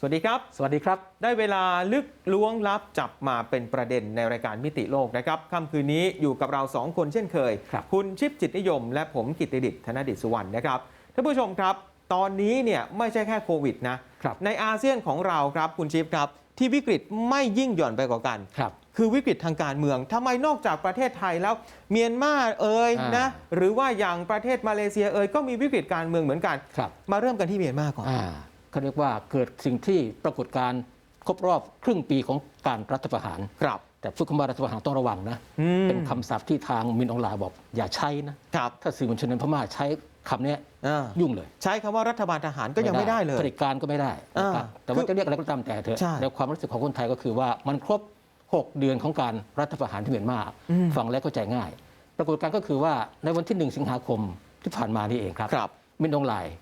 สวัสดีครับ สวัสดีครับ ได้เวลาลึกล้วงลับจับมาเป็นประเด็นในรายการมิติโลกนะครับค่ำคืนนี้อยู่กับเราสองคนเช่นเคยครับณชิปจิตนิยม และผมกิตติดิษฐ์ธนดิษฐ์สุวรรณนะครับท่านผู้ชมครับ ตอนนี้เนี่ยไม่ใช่แค่โควิดนะครับในอาเซียนของเราครับคุณชิปครับ ที่วิกฤตไม่ยิ่งหย่อนไปกว่ากันครับคือวิกฤตทางการเมืองทำไมนอกจากประเทศไทยแล้ว เมียนมาเอ่ยอ่านนะหรือว่าอย่างประเทศมาเลเซียเอ่ยก็มีวิกฤตการเมืองเหมือนกันครับมาเริ่มกันที่เมียนมาก่อนอ่า เขาเรียกว่าเกิดสิ่งที่ปรากฏการณ์ครบรอบครึ่งปีของการรัฐประหาร ครับ แต่พูดคำว่ารัฐประหารต้องระวังนะ อืม เป็นคำศัพท์ที่ทางมินออนไลน์บอก อย่าใช้นะ ครับถ้าสื่อมวลชนในพม่าใช้คำเนี้ยอ่ายุ่งเลยใช้คำว่ารัฐบาลทหารก็ยังไม่ได้เลยเผด็จการก็ไม่ได้นะครับอ่าแต่ว่าจะเรียกอะไรก็ตามแต่เถอะใช่ในความรู้สึกของคนไทยก็คือว่ามันครบ 6 เดือนของการรัฐประหารที่เมียนมาอืม ฟังแล้วเข้าใจง่าย ปรากฏการณ์ก็คือว่าในวันที่ 1 สิงหาคมที่ผ่านมานี่เองครับ ครับ มินออนไลน์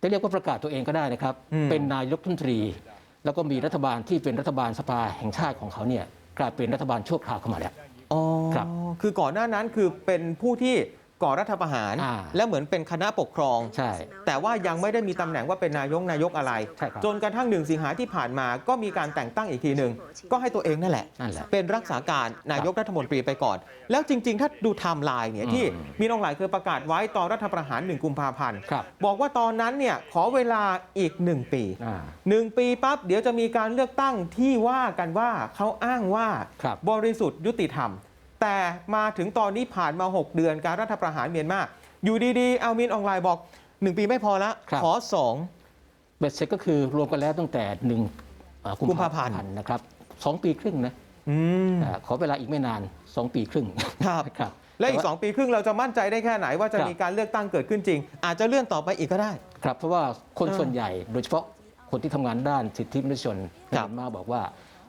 จะเรียกว่าประกาศตัวเองก็ได้นะครับอืมเป็นนายกรัฐมนตรี แล้วก็มีรัฐบาลที่เป็นรัฐบาลสภาแห่งชาติของเขาเนี่ยกลายเป็นรัฐบาลชั่วคราวเข้ามาแล้ว อ๋อ ครับ คือก่อนหน้านั้นคือเป็นผู้ที่ ก่อรัฐประหาร อ่าและเหมือนเป็นคณะปกครอง ใช่ แต่ว่ายังไม่ได้มีตำแหน่งว่าเป็นนายกนายกอะไร ใช่ครับ จนกระทั่งหนึ่งสิงหาที่ผ่านมาก็มีการแต่งตั้งอีกทีหนึ่งก็ให้ตัวเองนั่นแหละ นั่นแหละ เป็นรักษาการนายกรัฐมนตรีไปก่อน แล้วจริง ๆ ถ้าดูไทม์ไลน์เนี่ยที่อืม มีน้องหลายเคยประกาศไว้ตอนรัฐประหารหนึ่งกุมภาพันธ์ ครับบอกว่าตอนนั้นเนี่ยขอเวลาอีกหนึ่งปี อ่าหนึ่งปีปั๊บเดี๋ยวจะมีการเลือกตั้งที่ว่ากันว่าเขาอ้างว่าครับ บริสุทธิ์ยุติธรรม แต่มาถึงตอนนี้ผ่านมา 6 เดือนการรัฐประหารเมียนมาอยู่ดีๆเอามินออนไลน์บอก 1 ปีไม่พอละครับขอเบ็ดเสร็จก็คือรวมกันแล้วตั้งแต่หนึ่งเอ่อกุมภาพันธ์นะครับสองปีครึ่งนะ2อืมอ่าขอเวลาอีกไม่นานสองปีครึ่งครับครับและอีกต่า2ปีครึ่งเราจะมั่นใจได้แค่ไหนว่าจะครับมีการเลือกตั้งเกิดขึ้นจริง อาจจะเลื่อนต่อไปอีกก็ได้ ครับ เพราะว่าคนเออส่วนใหญ่โดยเฉพาะคนที่ทำงานด้านสิทธิมนุษยชนในครับเมียนมาบอกว่า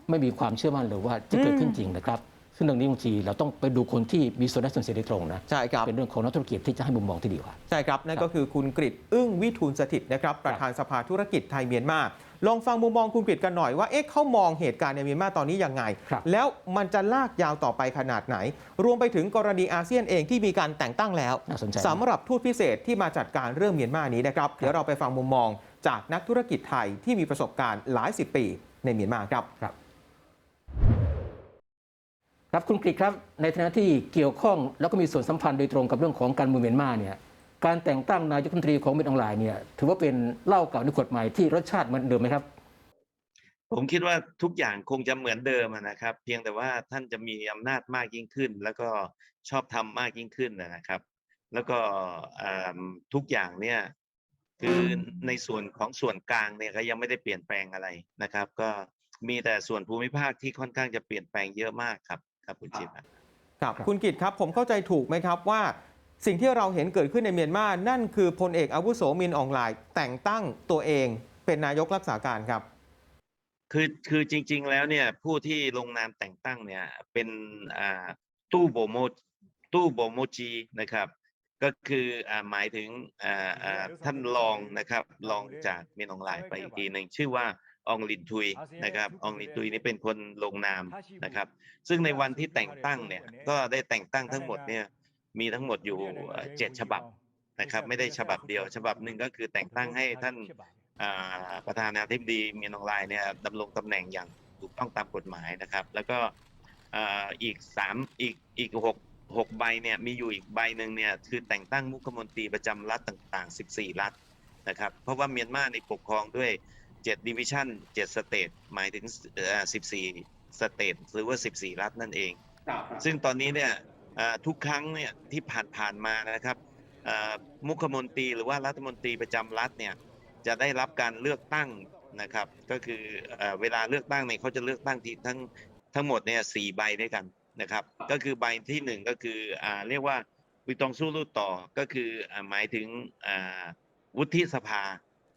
ไม่มีความเชื่อมั่นเลยว่าจะเกิดขึ้นจริงนะครับ ซึ่งเรื่องนี้บางทีเราต้องไปดูคนที่มีส่วนได้ส่วนเสียโดยตรงนะใช่ครับเป็นเรื่องของนักธุรกิจที่จะให้มุมมองที่ดีกว่าใช่ครับนั่นก็คือคุณกริตอึ้งวิทูลสถิตนะครับประธานสภาธุรกิจไทยเมียนมาลองฟังมุมมองคุณกริตกันหน่อยว่าเอ๊ะเขามองเหตุการณ์ในเมียนมาตอนนี้ยังไงครับแล้วมันจะลากยาวต่อไปขนาดไหน รวมไปถึงกรณีอาเซียนเองที่มีการแต่งตั้งแล้วน่าสนใจสำหรับทูตพิเศษที่มาจัดการเรื่องเมียนมานี้นะครับเดี๋ยวเราไปฟังมุมมองจากนักธุรกิจไทยที่มีประสบการณ์หลายสิบปีในเมียนมาครับ ครับคุณกฤษครับในฐานะที่เกี่ยวข้องแล้วก็มีส่วนสัมพันธ์โดยตรงกับเรื่องของการเมืองเมียนมาเนี่ยการแต่งตั้งนายกรัฐมนตรีของเมียนออนไลน์เนี่ยถือว่าเป็นเหล้าเก่าในขวดใหม่ที่รสชาติเหมือนเดิมไหมครับ ผมคิดว่าทุกอย่างคงจะเหมือนเดิมนะครับ เพียงแต่ว่าท่านจะมีอำนาจมากยิ่งขึ้น แล้วก็ชอบทำมากยิ่งขึ้นนะครับ แล้วก็ทุกอย่างเนี่ยคือในส่วนของส่วนกลางเนี่ยก็ยังไม่ได้เปลี่ยนแปลงอะไรนะครับ ก็มีแต่ส่วนภูมิภาคที่ค่อนข้างจะเปลี่ยนแปลงเยอะมากครับ ครับคุณจิบครับครับครับคุณกิตครับผมเข้าใจถูกไหมครับว่า สิ่งที่เราเห็นเกิดขึ้นในเมียนมานั่นคือพลเอกอาวุโสมินอองไลน์แต่งตั้งตัวเองเป็นนายกรักษาการครับ คือคือจริง ๆ แล้วเนี่ยผู้ที่ลงนามแต่งตั้งเนี่ยเป็นอ่าตู้โบโมตู้โบโมจีนะครับก็คืออ่าหมายถึงอ่าอ่าท่านรองนะครับรองจากเมียนอองไลน์ไปอีกทีหนึ่งชื่อว่า องลินทุยนะครับองลินทุยนี่เป็นคนลงนามนะครับ ซึ่งในวันที่แต่งตั้งเนี่ยก็ได้แต่งตั้งทั้งหมดเนี่ยมีทั้งหมดอยู่เจ็ดฉบับนะครับ ไม่ได้ฉบับเดียว ฉบับหนึ่งก็คือแต่งตั้งให้ท่านประธานาธิบดีเมียนองไลน์เนี่ยดำรงตำแหน่งอย่างถูกต้องตามกฎหมายนะครับ แล้วก็อีกสามอีกอีกหกหกใบเนี่ยมีอยู่อีกใบหนึ่งเนี่ยคือแต่งตั้งมุขมนตรีประจำรัฐต่าง ๆ 14 รัฐนะครับ เพราะว่าเมียนมาในปกครองด้วย 7ดิวิชั่น7สเตทหมายถึงเอ่อ14สเตทหรือว่า14รัฐนั่นเอง ซึ่งตอนนี้เนี่ยเอ่อทุกครั้งเนี่ยที่ผ่านผ่านๆมานะครับเอ่อมุขมนตรีหรือว่ารัฐมนตรีประจำรัฐเนี่ยจะได้รับการเลือกตั้งนะครับ ก็คือเอ่อเวลาเลือกตั้งเนี่ยเขาจะเลือกตั้งที่ทั้งทั้งหมดเนี่ยสี่ใบด้วยกันนะครับ ก็คือใบที่หนึ่งก็คืออ่าเรียกว่าวิตองสู้รูดต่อก็คืออ่าหมายถึงอ่าวุฒิสภา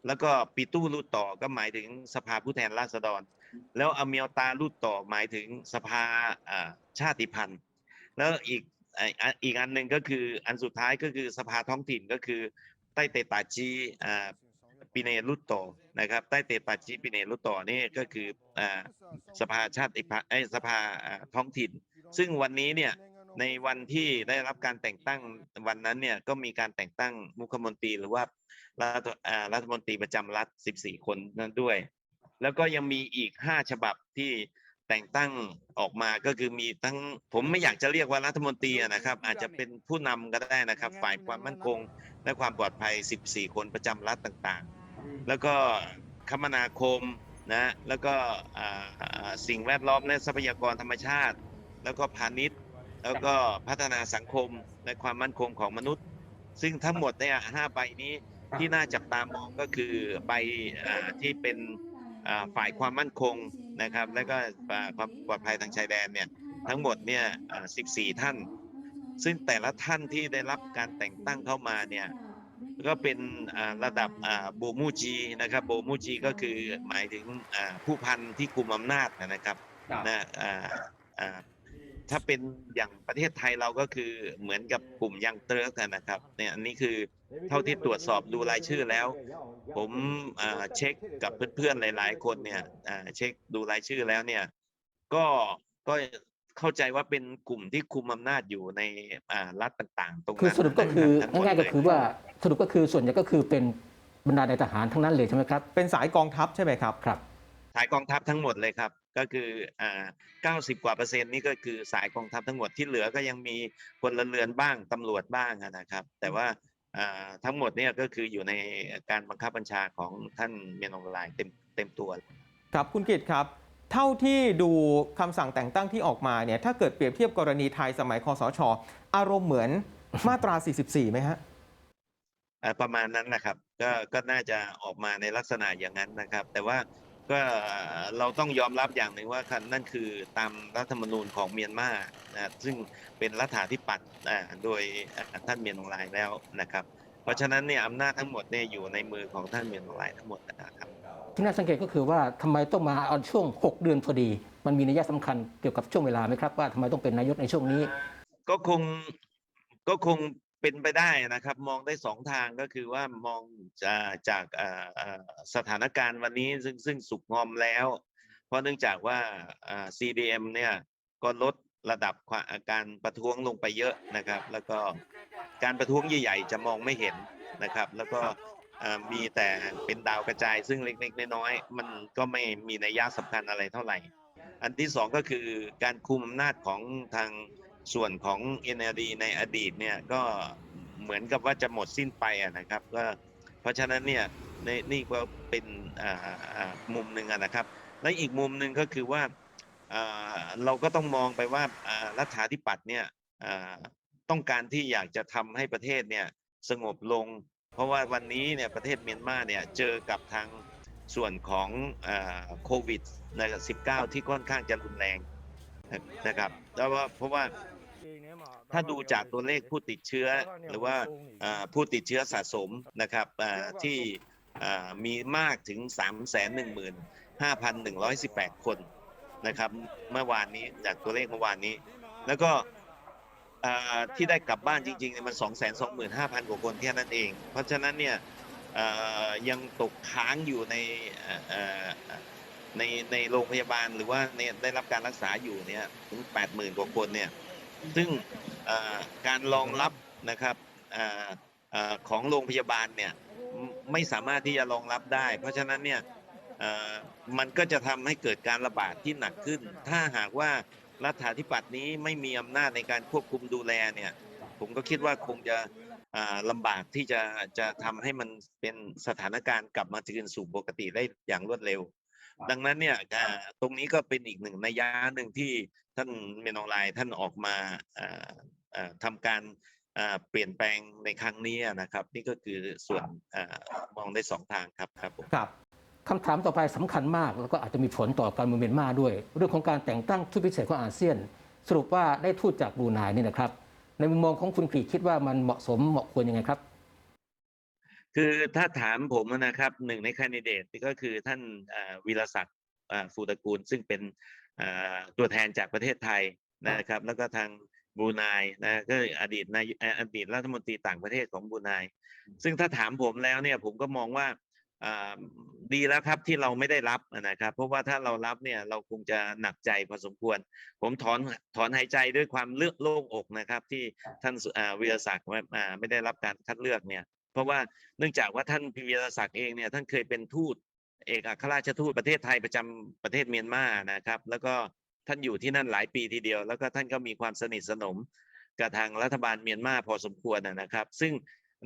แล้วก็ปีตู้รูดต่อก็หมายถึงสภาผู้แทนราษฎร แล้วอเมียวตารูดต่อหมายถึงสภาชาติพันธุ์ แล้วอีกอีกอันหนึ่งก็คืออันสุดท้ายก็คือสภาท้องถิ่นก็คือใต้เตตาจีปีเนรุตโตนะครับใต้เตตาจีปีเนรุตโตนี่ก็คืออสภาชาติไอสภาท้องถิ่น ซึ่งวันนี้เนี่ย ในวันที่ได้รับการแต่งตั้งวันนั้นเนี่ยก็มีการแต่งตั้งมุขมนตรีหรือว่ารัฐอ่ารัฐมนตรีประจำรัฐ 14 คนนั้นด้วย แล้วก็ยังมีอีก 5 ฉบับที่แต่งตั้งออกมาก็คือมีทั้งผมไม่อยากจะเรียกว่ารัฐมนตรีอะนะครับ อาจจะเป็นผู้นำก็ได้นะครับ ฝ่ายความมั่นคง และความปลอดภัย 14 คนประจำรัฐต่างๆ แล้วก็คมนาคมนะแล้วก็อ่าอ่าสิ่งแวดล้อมและทรัพยากรธรรมชาติ แล้วก็พาณิชย์ แล้วก็พัฒนาสังคมและความมั่นคงของมนุษย์ ซึ่งทั้งหมดเนี่ยห้าใบนี้ที่น่าจับตามองก็คือใบอ่าที่เป็นอ่าฝ่ายความมั่นคงนะครับ และก็อ่าความปลอดภัยทางชายแดนเนี่ยทั้งหมดเนี่ยอ่า14 ท่าน ซึ่งแต่ละท่านที่ได้รับการแต่งตั้งเข้ามาเนี่ยก็เป็นอ่าระดับอ่าโบมูจีนะครับโบมูจีก็คือหมายถึงอ่าผู้พันที่กุมอำนาจนะครับนะอ่าอ่า ถ้าเป็นอย่างประเทศไทยเราก็คือเหมือนกับกลุ่มยังเติร์กกันนะครับเนี่ยอันนี้คือเท่าที่ตรวจสอบดูรายชื่อแล้ว ผมอ่าเช็คกับเพื่อนๆหลาย ๆ คนเนี่ยอ่าเช็คดูรายชื่อแล้วเนี่ยก็ก็เข้าใจว่าเป็นกลุ่มที่คุมอำนาจอยู่ในอ่ารัฐต่างๆ ตรงคือนั้นสรุปก็คือทั้หมดง่ายๆก็เลยคือว่าสรุปก็คือส่วนใหญ่ก็คือเป็นบรรดาในทหารทั้งนั้นเลยใช่ไหมครับเป็นสายกองทัพใช่ไหมครับครับสายกองทัพทั้งหมดเลยครับ ก็คืออ่า90 กว่าเปอร์เซ็นต์นี่ก็คือสายกองทัพทั้งหมดที่เหลือก็ยังมีพลเรือนบ้างตำรวจบ้างอะนะครับ แต่ว่าอ่าทั้งหมดเนี่ยก็คืออยู่ในการบังคับบัญชาของท่านเมียนองรายเต็มเต็มตัว ครับคุณกิตครับ เท่าที่ดูคำสั่งแต่งตั้งที่ออกมาเนี่ยถ้าเกิดเปรียบเทียบกรณีไทยสมัยคอสช อารมณ์เหมือนมาตรา 44ไหมฮะอ่าประมาณนั้นนะครับก็ก็น่าจะออกมาในลักษณะอย่างนั้นนะครับ แต่ว่า ก็เราต้องยอมรับอย่างหนึ่งว่านั่นคือตามรัฐธรรมนูญของเมียนมานะซึ่งเป็นรัฐาธิปัตย์อ่าโดยอ่าท่านเมียนองรายแล้วนะครับ เพราะฉะนั้นเนี่ยอำนาจทั้งหมดเนี่ยอยู่ในมือของท่านเมียนองรายทั้งหมดนะครับที่น่าสังเกตก็คือว่าทำไมต้องมาเอาช่วง 6 เดือนพอดี มันมีนัยสำคัญเกี่ยวกับช่วงเวลาไหมครับว่าทำไมต้องเป็นนายกในช่วงนี้ ก็คงก็คง เป็นไปได้นะครับ มองได้สองทางก็คือว่ามองจากจากสถานการณ์วันนี้ซึ่งซึ่งสุกงอมแล้ว เพราะเนื่องจากว่า CDM เนี่ยก็ลดระดับความการประท้วงลงไปเยอะนะครับ แล้วก็การประท้วงใหญ่ๆจะมองไม่เห็นนะครับ แล้วก็มีแต่เป็นดาวกระจายซึ่งเล็กๆน้อยๆมันก็ไม่มีนัยยะสำคัญอะไรเท่าไหร่ อันที่สองก็คือการคุมอำนาจของทาง ส่วนของ NLD ในอดีตเนี่ยก็เหมือนกับว่าจะหมดสิ้นไปอะนะครับก็เพราะฉะนั้นเนี่ยนนี่ก็เป็นอ่าอ่ามุมหนึ่งอะนะครับ และอีกมุมหนึ่งก็คือว่าอ่าเราก็ต้องมองไปว่ารัฐาธิปัตย์เนี่ยอ่าต้องการที่อยากจะทำให้ประเทศเนี่ยสงบลง เพราะว่าวันนี้เนี่ยประเทศเมียนมาเนี่ยเจอกับทางส่วนของอาโควิดนะดับ19ที่ค่อนข้างจะรุนแรงนะครับแล้วว่าเพราะว่า ถ้าดูจากตัวเลขผู้ติดเชื้อ หรือว่าอ่าผู้ติดเชื้อสะสมนะครับอ่าที่อ่ามีมากถึง 315,118 คนนะครับเมื่อวานนี้จากตัวเลขเมื่อวานนี้ แล้วก็อ่าที่ได้กลับบ้านจริงๆเนี่ยมัน 225,000 กว่าคนแค่นั้นเอง เพราะฉะนั้นเนี่ยเอ่อยังตกค้างอยู่ในเอ่อเอ่อในในโรงพยาบาลหรือว่าในได้รับการรักษาอยู่เนี่ยถึง 80,000 กว่าคนเนี่ย ซึ่งการรองรับนะครับออของโรงพยาบาลเนี่ยไม่สามารถที่จะรองรับได้ เพราะฉะนั้นเนี่ยมันก็จะทำให้เกิดการระบาดที่หนักขึ้น ถ้าหากว่ารัฐาธิปัตย์นี้ไม่มีอำนาจในการควบคุมดูแลเนี่ยผมก็คิดว่าคงจะอ่าลำบากที่จะจะทำให้มันเป็นสถานการณ์กลับมาคืนสู่ปกติได้อย่างรวดเร็ว ดังนั้นเนี่ยอ่าตรงนี้ก็เป็นอีกหนึ่งนัยยะหนึ่งที่ท่านเมนองไลน์ท่านออกมาอ่าอ่าทำการอ่าเปลี่ยนแปลงในครั้งนี้นะครับ นี่ก็คือส่วนอามองได้สองทางครับครับผมครับคำถามต่อไปสำคัญมาก แล้วก็อาจจะมีผลต่อการเมืองเมียนมาด้วย เรื่องของการแต่งตั้งทูตพิเศษของอาเซียน สรุปว่าได้ทูตจากบรูไนนี่นะครับ ในมุมมองของคุณกรีกคิดว่ามันเหมาะสมเหมาะควรยังไงครับ คือถ้าถามผมนะครับหนึ่งในคนดิเดตก็คือท่านวีรศักดิ์ฟูตระกูล ซึ่งเป็นตัวแทนจากประเทศไทยนะครับ แล้วก็ทางบรูไนนะก็อดีตนายอดีตรัฐมนตรีต่างประเทศของบรูไนซึ่งถ้าถามผมแล้วเนี่ยผมก็มองว่าดีแล้วครับที่เราไม่ได้รับนะครับ เพราะว่าถ้าเรารับเนี่ยเราคงจะหนักใจพอสมควร ผมถอนถอนหายใจด้วยความเลือกโล่งอกนะครับ ที่ท่านสุอ่าวีรศักดิ์ไม่ได้รับการคัดเลือกเนี่ย เพราะว่าเนื่องจากว่าท่านพิวีรศักดิ์เองเนี่ยท่านเคยเป็นทูตเอกอัครราชทูตประเทศไทยประจำประเทศเมียนมานะครับ แล้วก็ท่านอยู่ที่นั่นหลายปีทีเดียว แล้วก็ท่านก็มีความสนิทสนมกับทางรัฐบาลเมียนมาพอสมควรนะครับ ซึ่ง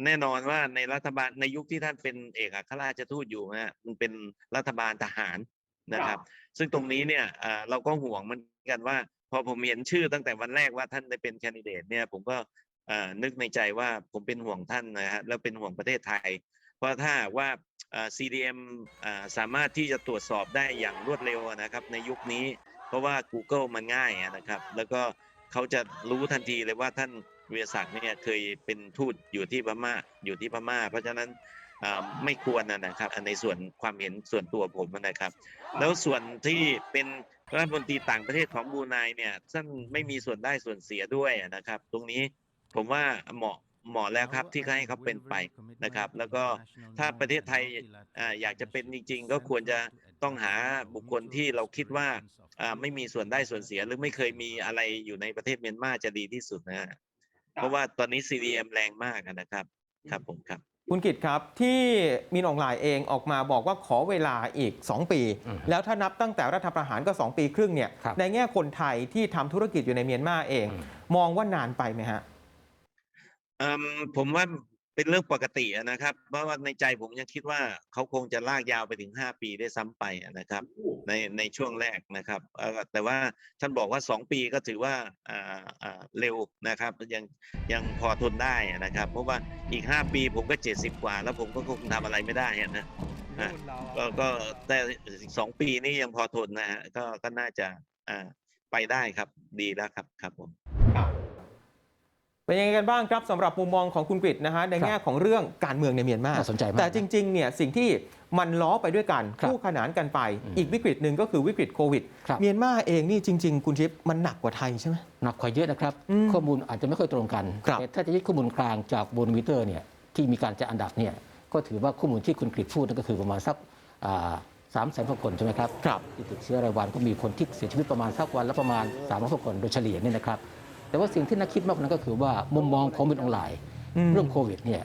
แน่นอนว่าในรัฐบาลในยุคที่ท่านเป็นเอกอัครราชทูตอยู่นะฮะมันเป็นรัฐบาลทหารนะครับ ซึ่งตรงนี้เนี่ยเราก็ห่วงเหมือนกันว่า พอผมเห็นชื่อตั้งแต่วันแรกว่าท่านได้เป็นแคนดิเดตเนี่ยผมก็ นึกในใจว่าผมเป็นห่วงท่านนะฮะแล้วเป็นห่วงประเทศไทย เพราะถ้าว่า CDM อ่าสามารถที่จะตรวจสอบได้อย่างรวดเร็วนะครับ ในยุคนี้ เพราะว่า Google มันง่ายนะครับ แล้วก็เขาจะรู้ทันทีเลยว่าท่านเวียศักดิ์เนี่ยเคยเป็นทูตอยู่ที่พม่าอยู่ที่พม่า เพราะฉะนั้นไม่ควรนะครับในส่วนความเห็นส่วนตัวผมนะครับ แล้วส่วนที่เป็นรัฐมนตรีต่างประเทศของบูไนเนี่ยท่านไม่มีส่วนได้ส่วนเสียด้วยนะครับ ตรงนี้ ผมว่าเหมาะเหมาะแล้วครับที่ให้เขาเป็นไปนะครับ แล้วก็ถ้าประเทศไทยอ่าอยากจะเป็นจริง ๆ ก็ควรจะต้องหาบุคคลที่เราคิดว่าอ่าไม่มีส่วนได้ส่วนเสียหรือไม่เคยมีอะไรอยู่ในประเทศเมียนมาจะดีที่สุดนะฮะเพราะว่าตอนนี้ CDM แรงมากอะนะครับครับผมครับคุณกิตครับที่มีนอองหลายเองออกมาบอกว่าขอเวลาอีก 2 ปีอืมแล้วถ้านับตั้งแต่รัฐประหารก็ 2 ปีครึ่งเนี่ยครับในแง่คนไทยที่ทำธุรกิจอยู่ในเมียนมาเองอืมมองว่านานไปไหมฮะ อืมผมว่าเป็นเรื่องปกติอะนะครับ เพราะว่าในใจผมยังคิดว่าเขาคงจะลากยาวไปถึง5ปีได้วยซ้ำไปอะนะครับ ในในช่วงแรกนะครับเอ่อแต่ว่าท่านบอกว่า2ปีก็ถือว่าอ่าอ่าเร็วนะครับยังยังพอทนได้อะนะครับ เพราะว่าอีก5ปีผมก็70กว่า แล้วผมก็คงทำอะไรไม่ได้อะนะฮะก็ก็แต่สองปีนี้ยังพอทนนะฮะก็ก็น่าจะอ่าไปได้ครับดีแล้วครับครับผม เป็นยังไงกันบ้างครับสำหรับมุมมองของคุณกฤษนะฮะในแง่ของเรื่องการเมืองในเมียนมาน่าสนใจมากแต่จริงๆเนี่ยสิ่งที่มันล้อไปด้วยกันครับคู่ขนานกันไป อืมอีกวิกฤตหนึ่งก็คือวิกฤตโควิด ครับ เมียนมาเองนี่จริง ๆ คุณชิปมันหนักกว่าไทยใช่ไหม หนักกว่าเยอะนะครับ อืมข้อมูลอาจจะไม่ค่อยตรงกัน ครับแต่ถ้าจะยึดข้อมูลกลางจากบนมิเตอร์เนี่ยที่มีการจัดอันดับเนี่ยก็ถือว่าข้อมูลที่คุณกฤษพูดนั่นก็คือประมาณสักสามแสนกว่าคนใช่ไหมครับครับ ที่ติดเชื้อรายวันก็มีคนที่เสียชีวิตประมาณสักวันละประมาณ3ามร้อยคนโดยเฉลี่ยเนี่ยนะครับ แต่ว่าสิ่งที่น่าคิดมากกว่านั้นก็คือว่ามุมมองของมินออนไลน์อืมเรื่องโควิดเนี่ย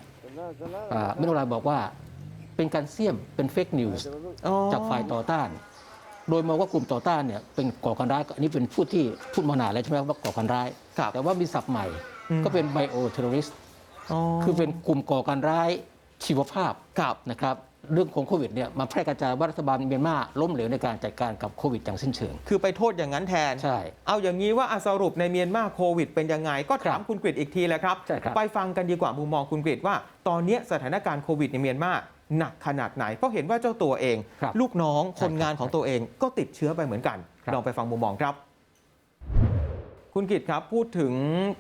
อ่ามินออนไลน์บอกว่าเป็นการเสี่ยมเป็นเฟกนิวส์อ๋อจากฝ่ายต่อต้าน โดยมองว่ากลุ่มต่อต้านเนี่ยเป็นก่อการร้ายอันนี้เป็นผู้ที่พูดมานานแล้วใช่ไหมว่าก่อการร้ายครับแต่ว่ามีศัพท์ใหม่อืมก็เป็นไบโอเทอร์ริสอ๋อคือเป็นกลุ่มก่อการร้ายชีวภาพครับนะครับ เรื่องของโควิดเนี่ยมาแพร่กระจายว่ารัฐบาลเมียนมาล้มเหลวในการจัดการกับโควิดอย่างสิ้นเชิง คือไปโทษอย่างนั้นแทน ใช่ เอาอย่างนี้ว่าอะสรุปในเมียนมาโควิดเป็นยังไง ก็ถามครับคุณกฤษอีกทีแหละครับ ใช่ครับ ไปฟังกันดีกว่ามุมมองคุณกฤษว่า ตอนนี้สถานการณ์โควิดในเมียนมาหนักขนาดไหน เพราะเห็นว่าเจ้าตัวเอง ครับลูกน้องใช่คนงานครับของตัวเองก็ติดเชื้อไปเหมือนกัน ครับ ลองไปฟังมุมมองครับ คุณกิตครับพูดถึง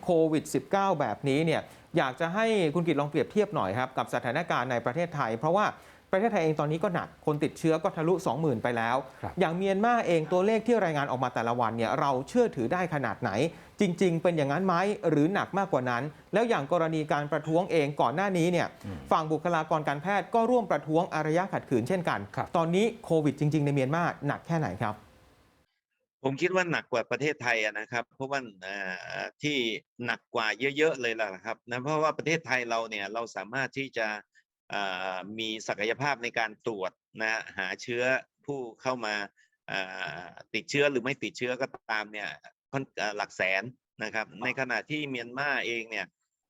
โควิด -19 แบบนี้เนี่ยอยากจะให้คุณกิตลองเปรียบเทียบหน่อยครับ กับสถานการณ์ในประเทศไทย เพราะว่า ประเทศไทยเองตอนนี้ก็หนักคนติดเชื้อก็ทะลุ 20,000 ไปแล้วครับอย่างเมียนมาเองตัวเลขที่รายงานออกมาแต่ละวันเนี่ยเราเชื่อถือได้ขนาดไหน จริง ๆ เป็นอย่างนั้นไหมหรือหนักมากกว่านั้น แล้วอย่างกรณีการประท้วงเองก่อนหน้านี้เนี่ยอืมฝั่งบุคลากรการแพทย์ก็ร่วมประท้วงอารยะขัดขืนเช่นกันครับตอนนี้โควิดจริง ๆ ในเมียนมาหนักแค่ไหนครับผมคิดว่าหนักกว่าประเทศไทยอะนะครับ เพราะว่าเอ่อที่หนักกว่าเยอะๆเลยล่ะครับนะเพราะว่าประเทศไทยเราเนี่ยเราสามารถที่จะเอ่อ มีศักยภาพในการตรวจนะหาเชื้อผู้เข้ามาเอ่อติดเชื้อหรือไม่ติดเชื้อก็ตามเนี่ยค่อนเอ่อหลักแสนนะครับ ในขณะที่เมียนมาเองเนี่ย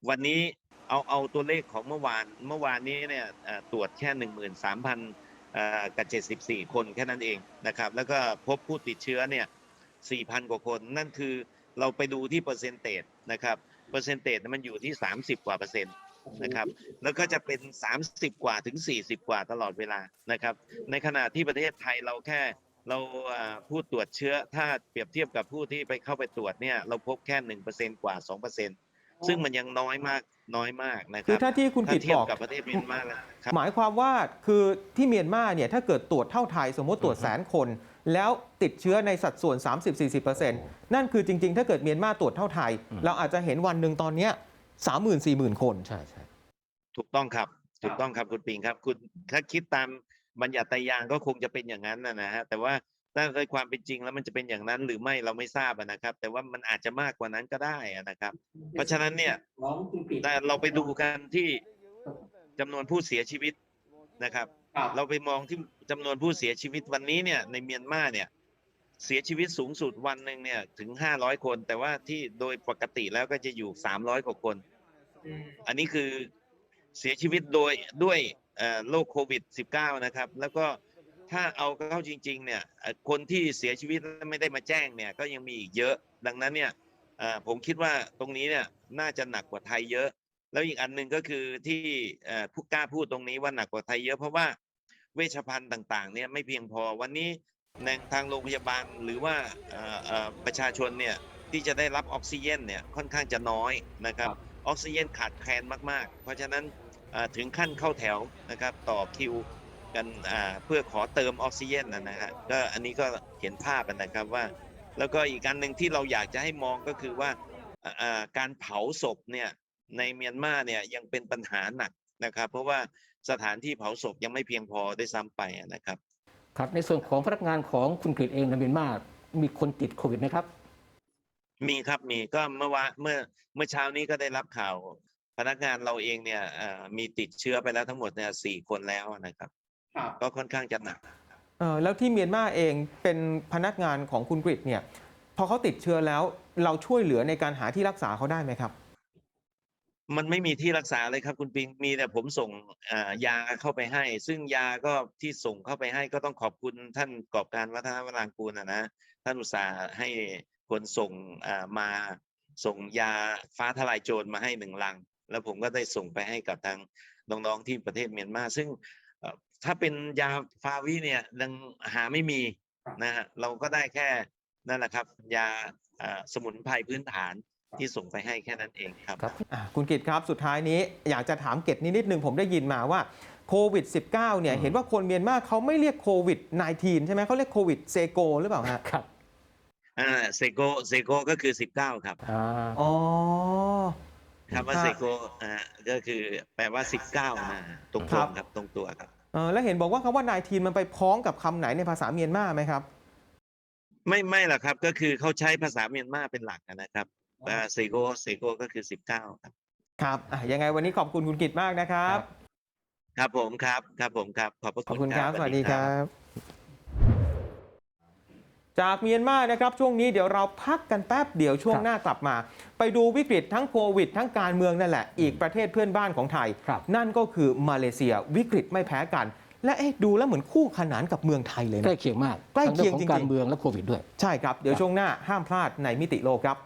วันนี้เอาเอาตัวเลขของเมื่อวานเมื่อวานนี้เนี่ยเอ่อตรวจแค่หนึ่งหมื่นสามพันกับเจ็ดสิบสี่คนแค่นั้นเองนะครับ แล้วก็พบผู้ติดเชื้อเนี่ยสี่พันกว่าคน นั่นคือเราไปดูที่เปอร์เซนเตจนะครับ เปอร์เซนเตจมันอยู่ที่สามสิบกว่าเปอร์เซ็นต์ นะครับ แล้วก็จะเป็นสามสิบกว่าถึงสี่สิบกว่าตลอดเวลานะครับ ในขณะที่ประเทศไทยเราแค่เราอ่าผู้ตรวจเชื้อถ้าเปรียบเทียบกับผู้ที่ไปเข้าไปตรวจเนี่ยเราพบแค่หนึ่งเปอร์เซ็นกว่าสองเปอร์เซ็นต์ซึ่งมันยังน้อยมากน้อยมากนะคคืรัอบถ้าที่คุณถ้ากิตเทียบบอกกับประเทศเมียนมาแล้วครับหมายความว่าคือที่เมียนมาเนี่ยถ้าเกิดตรวจเท่าไทยสมมติตรวจอือฮึแสนคน แล้วติดเชื้อในสัดส่วน 30-40%นั่นคือจริง ๆ ถ้าเกิดเมียนมาตรวจเท่าไทยอืมเราอาจจะเห็นวันหนึ่งตอนเนี้ย 30,000 40,000คนใช่ใช่ถูกต้องครับ ถูกต้องครับคุณปิงครับ คุณถ้าคิดตามบัญญัติไตรยางก็คงจะเป็นอย่างนั้นนะนะฮะแต่ว่าถ้าในความเป็นจริงแล้วมันจะเป็นอย่างนั้นหรือไม่เราไม่ทราบอะนะครับ แต่ว่ามันอาจจะมากกว่านั้นก็ได้อะนะครับ เพราะฉะนั้นเนี่ยแต่เราไปดูกันที่จำนวนผู้เสียชีวิตนะครับ เราไปมองที่จำนวนผู้เสียชีวิตวันนี้เนี่ยในเมียนมาเนี่ย เสียชีวิตสูงสุดวันหนึ่งเนี่ยถึง500คน แต่ว่าที่โดยปกติแล้วก็จะอยู่300กว่าคน อันนี้คือเสียชีวิตโดยด้วยเอ่อโรคโควิด -19 นะครับ แล้วก็ถ้าเอาเข้าจริงๆเนี่ยเอ่อคนที่เสียชีวิตแล้วไม่ได้มาแจ้งเนี่ยก็ยังมีอีกเยอะ ดังนั้นเนี่ยเอ่อผมคิดว่าตรงนี้เนี่ยน่าจะหนักกว่าไทยเยอะ แล้วอีกอันหนึ่งก็คือที่เอ่อผู้กล้าพูดตรงนี้ว่าหนักกว่าไทยเยอะเพราะว่าเวชภัณฑ์ต่างๆเนี่ยไม่เพียงพอวันนี้ ในทางโรงพยาบาลหรือว่าเอ่อเอ่อประชาชนเนี่ยที่จะได้รับออกซิเจนเนี่ยค่อนข้างจะน้อยนะครับออกซิเจนขาดแคลนมากๆ เพราะฉะนั้นอ่าถึงขั้นเข้าแถวนะครับต่อคิวกันอ่าเพื่อขอเติมออกซิเจนนะนะฮะก็อันนี้ก็เห็นภาพอะนะครับว่า แล้วก็อีกอันหนึ่งที่เราอยากจะให้มองก็คือว่าอ่าอ่าการเผาศพเนี่ยในเมียนมาเนี่ยยังเป็นปัญหาหนักนะครับ เพราะว่าสถานที่เผาศพยังไม่เพียงพอได้วยซ้ำไปอะนะครับ ครับในส่วนของพนักงานของคุณกฤษเองในเมียนมามีคนติดโควิดไหมครับ มีครับมีก็เมื่อวานเมื่อเมื่อเช้านี้ก็ได้รับข่าว พนักงานเราเองเนี่ยเอ่อมีติดเชื้อไปแล้วทั้งหมดเนี่ยสี่คนแล้วนะครับ ก็ค่อนข้างจะหนักเอ่อแล้วที่เมียนมาเองเป็นพนักงานของคุณกริชเนี่ยพอเขาติดเชื้อแล้วเราช่วยเหลือในการหาที่รักษาเขาได้ไหมครับ มันไม่มีที่รักษาเลยครับ คุณปิงมีแต่ผมส่งอ่ายาเข้าไปให้ ซึ่งยาก็ที่ส่งเข้าไปให้ก็ต้องขอบคุณท่านกอบการวัฒนวรางกูลนะนะท่านอุตส่าห์ให้คนส่งอ่ามาส่งยาฟ้าทลายโจรมาให้หนึ่งลัง แล้วผมก็ได้ส่งไปให้กับทางน้องๆที่ประเทศเมียนมาซึ่งเอ่อถ้าเป็นยาฟาวิเนี่ยยังหาไม่มีนะฮะเราก็ได้แค่นั่นแหละครับ ยาอ่าสมุนไพรพื้นฐาน ที่ส่งไปให้แค่นั้นเองครับ ครับอะคุณกิตครับสุดท้ายนี้อยากจะถามเกตนิดนิดนึงผมได้ยินมาว่าโควิด -19 เนี่ยอืมเห็นว่าคนเมียนมาเขาไม่เรียกโควิด -19 ใช่ไหมเขาเรียกโควิดเซโกหรือเปล่าฮะครับอ่าเซโกเซโกก็คือสิบเก้าครับอ่าอ๋อ คำว่าครับเซโกอ่าก็คือแปลว่าสิบเก้านะตรงคตรัรบงครับตรงตัวครับ เออแล้วเห็นบอกว่าคำว่า19มันไปพ้องกับคำไหนในภาษาเมียนมาไหมครับ ไม่ไม่หรอกครับก็คือเขาใช้ภาษาเมียนมาเป็นหลักอะนะครับ อ่าเซโกเซโกก็คือสิบเก้าครับ ครับอะยังไงวันนี้ขอบคุณคุณกิตมากนะครับ ครับผมครับครับผมครับ ขอบพระขอบคุคุณณครับ สวัสดีคบรับ จากเมียนมานะครับ ช่วงนี้เดี๋ยวเราพักกันแป๊บเดี๋ยวช่วงครับหน้ากลับมา ไปดูวิกฤตทั้งโควิด ทั้งการเมืองนั่นแหละ อีกประเทศเพื่อนบ้านของไทย ครับ นั่นก็คือมาเลเซียวิกฤตไม่แพ้กัน และเอ๊ะดูแล้วเหมือนคู่ขนานกับเมืองไทยเลยใกล้นะเคียงมากใกล้เคียงทั้จริเรื่องงๆของการเมืองและโควิดด้วย ใช่ครับ เดี๋ยวครับช่วงหน้าห้ามพลาดในมิติโลกครับ